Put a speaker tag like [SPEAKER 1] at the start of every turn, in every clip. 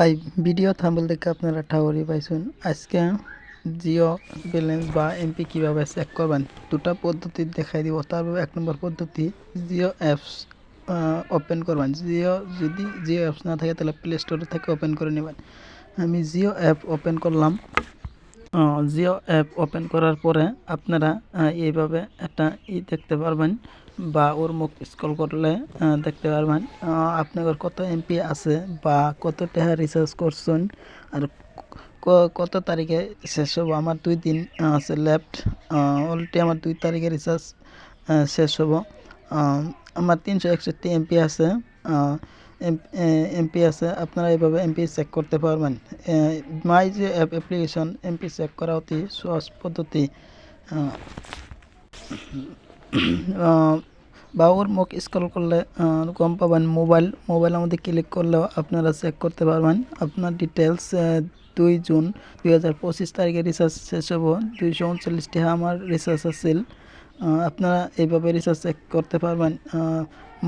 [SPEAKER 1] High video থাম্বল দেখে আপনারা ঠাউরি পাইছেন। আজকে জিও ব্যালেন্স বা এমপি কীভাবে চেক করবেন, দুটা পদ্ধতি দেখাই দিব। তার এক নম্বর পদ্ধতি, জিও অ্যাপস ওপেন করবেন। জিও, যদি জিও অ্যাপস না থাকে, তাহলে প্লে স্টোর থেকে ওপেন করে নেবেন। আমি জিও অ্যাপ ওপেন করলাম। জিও অ্যাপ ওপেন করার পরে আপনারা এইভাবে একটা ই দেখতে পারবেন বা ওর মুখ স্ক্রল করলে দেখতে পারবেন আপনার কত এমপি আছে বা কত টাকা রিচার্জ করছেন আর কত তারিখে শেষ হব? আমার দুই দিন আছে লেফট অলরেডি আমার দুই তারিখে রিচার্জ শেষ হব। আমার তিনশো একষট্টি এমপি আছে এমপি আছে আপনারা এইভাবে এমপি চেক করতে পারবেন। মাই যে অ্যাপ অ্যাপ্লিকেশন এমপি চেক করা অতি সহজ পদ্ধতি। আহ, আহ, বা ওর মুখ স্ক্রল করলে গম পাবেন মোবাইল মোবাইলের মধ্যে ক্লিক করলেও আপনারা চেক করতে পারবেন। আপনার ডিটেলস দুই জুন দুই হাজার পঁচিশ তারিখে রিচার্জ শেষ হব। দুইশো উনচল্লিশ টাকা আমার রিচার্জ আহ, আপনারা এইভাবে রিচার্জ চেক করতে পারবেন।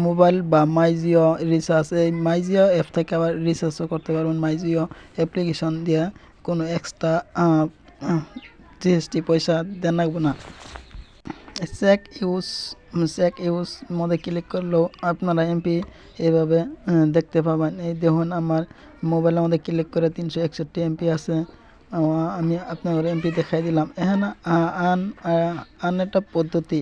[SPEAKER 1] মোবাইল বা মাই জিও রিচার্জ এই মাই জিও অ্যাপ থেকে আবার রিচার্জও করতে পারবেন। মাই জিও অ্যাপ্লিকেশন দিয়ে কোনো এক্সট্রা জিএসটি পয়সা দেন লাগবে না। চেক ইউজ চেক ইউজ মধ্যে ক্লিক করলেও আপনারা এমপি এইভাবে আহ, দেখতে পাবেন। এই দেখুন আমার মোবাইলের মধ্যে ক্লিক করে তিনশো একষট্টি এমপি আছে। আমি আপনার এমপি দেখাই দিলাম। এখানে আন আন একটা পদ্ধতি।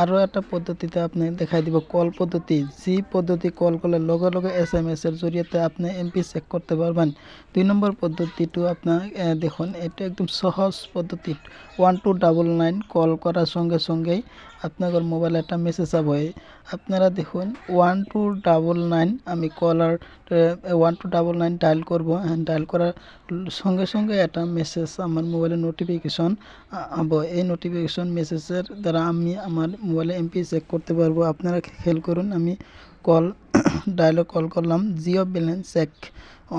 [SPEAKER 1] আরও একটা পদ্ধতিতে আপনি দেখাই দিব কল পদ্ধতি। যে পদ্ধতি কল করলে লগে লগে এস এম এস এর জরিয়তে আপনি এমপি চেক করতে পারবেন। দুই নম্বর পদ্ধতিটো আপনার দেখুন, এটা একদম সহজ পদ্ধতি। One two double nine call করার সঙ্গে সঙ্গেই আপনাদের মোবাইলে একটা মেসেজ হবে আপনারা দেখুন ওয়ান টু ডাবল নাইন আমি caller one two double nine dial করব। ডায়াল করার সঙ্গে সঙ্গে একটা মেসেজ আমার মোবাইলে নোটিফিকেশন আবো। এই নোটিফিকেশন মেসেজের দ্বারা আমি আমার মোবাইলে এমপি চেক করতে পারব। আপনারা খেয়াল করুন, আমি কল ডায়ালে কল করলাম। জিও ব্যালেন্স চেক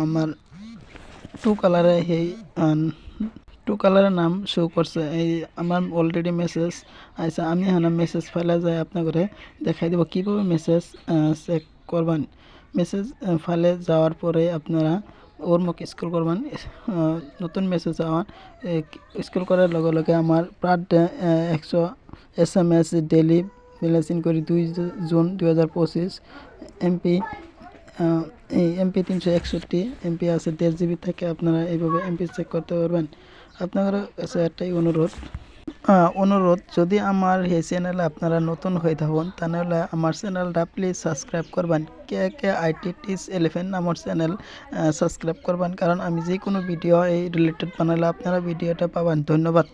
[SPEAKER 1] আমার টু কালারে সেই টু কালারের নাম শো করছে। এই আমার অলরেডি মেসেজ আইসা আমি এখানে মেসেজ ফাইলে যাই আপনাকে দেখাই দেবো। কীভাবে মেসেজ চেক করবেন? মেসেজ ফাইলে যাওয়ার পরে আপনারা ওর মুখ স্ক্রল করবেন। নতুন মেসেজ আমার স্ক্রল করার লগে লগে আমার পার ডে একশো S M S daily balance করি দুই জুন দুই হাজার পঁচিশ। এমপি এই এমপি তিনশো একষট্টি এমপি আছে দেড় জিবি থেকে আপনারা এইভাবে এমপি চেক করতে পারবেন। আপনাদের কাছে একটাই অনুরোধ অনুরোধ, যদি আমার এই চ্যানেলে আপনারা নতুন হয়ে থাকুন, তাহলে আমার চ্যানেলটা প্লিজ সাবস্ক্রাইব করবেন। কে কে আইটি টিস এলিফেন্ট আমার চ্যানেল সাবস্ক্রাইব করবেন, কারণ আমি যে কোনো ভিডিও এই রিলেটেড বানালে আপনারা ভিডিওটা পাবেন। ধন্যবাদ।